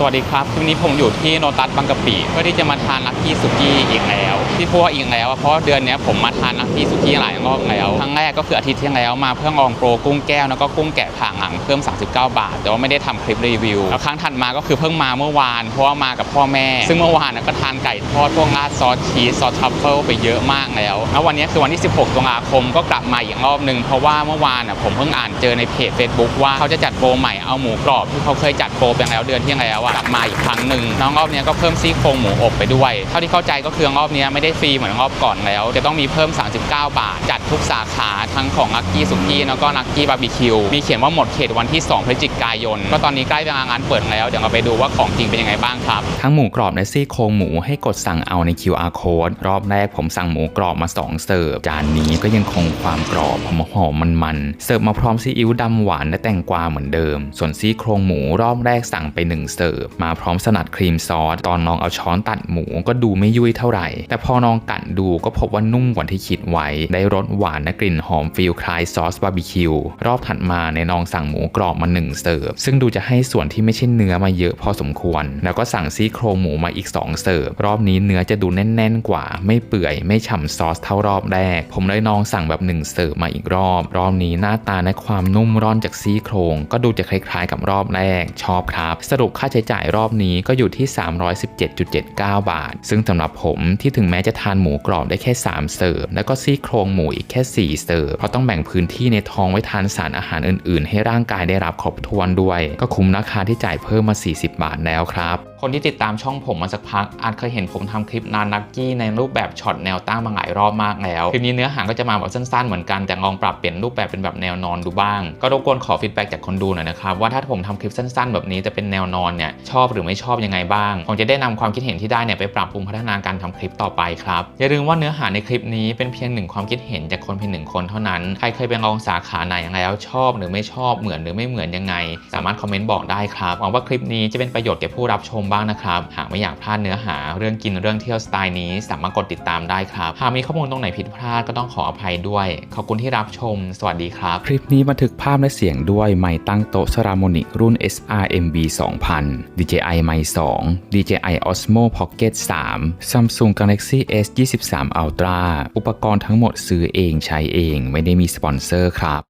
สวัสดีครับวันนี้ผมอยู่ที่โนตัสบางกะปิเพื่อที่จะมาทานลักกี้สุกี้อีกแล้ว ที่พูดว่าอีกแล้ว เพราะเดือนนี้ผมมาทานลักกี้สุกี้หลายรอบแล้วครั้งแรกก็คืออาทิตย์ที่แล้วมาเพื่อลองโปรกุ้งแก้วแล้วก็กุ้งแกะผ่าหลังเพิ่ม 39 บาท แต่ว่าไม่ได้ทำคลิปรีวิว แล้วครั้งถัดมาก็คือเพิ่งมาเมื่อวาน เพราะว่ามากับพ่อแม่ ซึ่งเมื่อวานก็ทานไก่ทอดพวกราดซอสชีสซอสทัฟเฟิลไปเยอะมากแล้ว แล้ววันนี้คือวันที่ 16ตุลาคมก็กลับมาอีกรอบหนึ่งเพราะว่าเมื่อวานผมเพิ่งอ่านเจอในเพจ Facebook ว่าเขาจะจัดโปรใหม่เอาหมูกรอบที่เขาเคยจัดโปรไปแล้วเดือนที่แล้วอะกลับมาอีกครั้งหนึ่งน้องรอบนี้ก็เพิ่มซี่โครงหมูอบไปด้วย เท่าที่เข้าใจก็คือรอบนี้ไม่ได้ฟรีเหมือนรอบก่อนแล้ว จะต้องมีเพิ่ม 39 บาท จัดทุกสาขาทั้งของลักกี้สุกี้แล้วก็ลักกี้บาร์บีคิวมีเขียนว่าหมดเขตวันที่ 2 พฤศจิกายน ก็ตอนนี้ใกล้เวลางานเปิดแล้ว เดี๋ยวเราไปดูว่าของจริงเป็นยังไงบ้างครับ ทั้งหมูกรอบและซี่โครงหมูให้กดสั่งเอาใน QR code รอบแรกผมสั่งหมูกรอบมา 2 เสิร์ฟ จานนี้ก็ยังคงความกรอบหอมหอมมันๆ เสิร์ฟมาพร้อมซีอิ๊วดำหวานและแตงกวาเหมือนเดิม ส่วนซี่โครงหมูรอบแรกสั่งไป 1 เสิร์ฟ มาพร้อมสลัดครีมซอส ตอนน้องเอาช้อนตัดหมูก็ดูไม่ยุ่ยเท่าไหร่ แต่พอน้องกัดดูก็พบว่านุ่มกว่าที่คิดไว้ ได้รสหวานและกลิ่นหอมฟิลคล้ายซอสบาร์บีคิว รอบถัดมาในน้องสั่งหมูกรอบมา1เสิร์ฟ ซึ่งดูจะให้ส่วนที่ไม่ใช่เนื้อมาเยอะพอสมควร แล้วก็สั่งซี่โครงหมูมาอีก 2 เสิร์ฟ รอบนี้เนื้อจะดูแน่นๆกว่า ไม่เปื่อยไม่ฉ่ำซอสเท่ารอบแรก ผมเลยลองสั่งแบบ 1 เสิร์ฟมาอีกรอบ รอบนี้หน้าตาและความนุ่มร่อนจากซี่โครง ก็ดูจะคล้ายๆกับรอบแรก ชอบครับ สรุปค่าใช้จ่ายรอบนี้ก็อยู่ที่ 317.79 บาท ซึ่งสำหรับผมที่ถึงแม้จะทานหมูกรอบได้แค่ 3 เสิร์ฟ แล้วก็ซี่โครงหมูอีกแค่ 4 เสิร์ฟ เพราะต้องแบ่งพื้นที่ในท้องไว้ทานสารอาหารอื่น ๆ ให้ร่างกายได้รับครบถ้วนด้วย ก็คุ้มราคาที่จ่ายเพิ่มมา 40 บาทแล้วครับคนที่ติดตามช่องผมมาสักพัก อาจเคยเห็นผมทำคลิปนานนักกี้ในรูปแบบช็อตแนวตั้งมาหลายรอบมากแล้วคลิปนี้เนื้อหาก็จะมาแบบสั้นๆเหมือนกันแต่ลองปรับเปลี่ยนรูปแบบเป็นแบบแนวนอนดูบ้าง ก็รบกวนขอฟีดแบ็กจากคนดูหน่อยนะครับว่าถ้าผมทำคลิปสั้นๆ แบบนี้แต่เป็นแนวนอนเนี่ยชอบหรือไม่ชอบยังไงบ้างผมจะได้นำความคิดเห็นที่ได้เนี่ยไปปรับปรุงพัฒนาการทำคลิปต่อไปครับอย่าลืมว่าเนื้อหาในคลิปนี้เป็นเพียงหนึ่งความคิดเห็นจากคนเพียงหนึ่งคนเท่านั้นใครเคยไปลองสาขาไหนแล้วชอบหรือไม่ชอบเหมือนหรือไม่เหมือนยังไง สามารถคอมเมนต์บอกได้ครับหวังว่าคลิปนี้จะเป็นประโยชน์แก่ผู้รับชมบ้างนะครับ หากไม่อยากพลาดเนื้อหาเรื่องกินเรื่องเที่ยวสไตล์นี้ สามารถกดติดตามได้ครับ หากมีข้อมูลตรงไหนผิดพลาดก็ต้องขออภัยด้วย ขอบคุณที่รับชม สวัสดีครับ คลิปนี้บันทึกภาพและเสียงด้วยไมค์ตั้งโต๊ะ Saramonic รุ่น SRMB 2000 DJI ไมค์2 DJI Osmo Pocket 3 Samsung Galaxy S 23 Ultra อุปกรณ์ทั้งหมดซื้อเองใช้เอง ไม่ได้มีสปอนเซอร์ครับ